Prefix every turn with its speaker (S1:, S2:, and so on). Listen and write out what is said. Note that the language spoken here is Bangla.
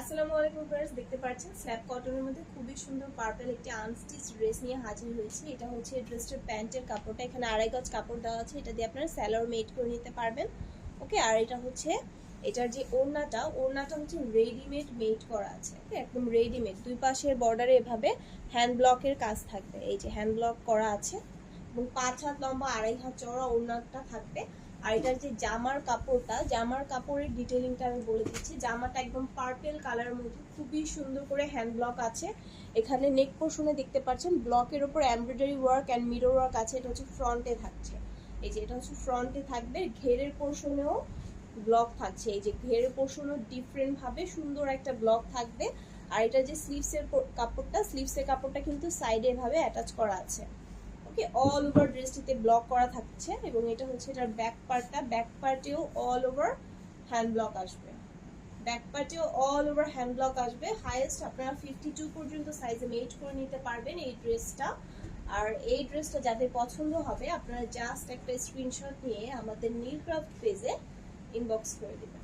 S1: আসসালামু আলাইকুম ফ্রেন্ডস দেখতে পাচ্ছেন স্ল্যাব কটনের মধ্যে খুবই সুন্দর পার্পল একটি আনস্টিচ ড্রেস নিয়ে হাজির হয়েছে। এটা হচ্ছে ড্রেসটার প্যান্টের কাপড়টা। এখানে আড়াই গজ কাপড় দেওয়া আছে, এটা দিয়ে আপনারা স্যালোর মেড করে নিতে পারবেন। ওকে আর এটা হচ্ছে, এটার যে ওড়নাটা ওড়নাটা হচ্ছে রেডিমেড মেড করা আছে? একদম রেডিমেড দুই পাশের বর্ডারে এভাবে হ্যান্ড ব্লকের কাজ থাকবে। এই যে হ্যান্ড ব্লক করা আছে। এবং পাঁচ হাত লম্বা, আড়াই হাত চওড়া ওড়নাটা থাকবে। আর এটার যে জামার কাপড়টা, জামার কাপড়ের ডিটেলিংটা আমি বলে দিচ্ছি। জামাটা একদম পার্পেল কালারের মধ্যে খুবই সুন্দর করে হ্যান্ড ব্লক আছে। এখানে নেক পোর্শনে দেখতে পাচ্ছেন ব্লকের ওপর embroidery work and mirror work আছে। এটা হচ্ছে ফ্রন্টে থাকছে। এই যে এটা হচ্ছে ফ্রন্টে থাকবে। ঘেরের পোর্শনেও ব্লক থাকছে। এই যে ঘেরের পোর্শনও ডিফারেন্ট ভাবে সুন্দর একটা ব্লক থাকবে। আর এটা যে স্লিভসের কাপড়টা স্লিভসের কাপড়টা কিন্তু সাইডে এভাবে অ্যাটাচ করা আছে। ওকে অল ওভার ড্রেসটিতে ব্লক করা থাকছে এবং এটা হচ্ছে এটার ব্যাক পার্টটা ব্যাক পার্টেও অল ওভার হ্যান্ড ব্লক আসবে। ব্যাক পার্টেও অল ওভার হ্যান্ড ব্লক আসবে। হাইয়েস্ট আপনারা ফিফটি টু পর্যন্ত সাইজে মেড করে নিতে পারবেন এই ড্রেসটা আর এই ড্রেসটা যাদের পছন্দ হবে, আপনারা জাস্ট একটা স্ক্রিনশট নিয়ে আমাদের নীলক্রাফট পেজে ইনবক্স করে দেবেন।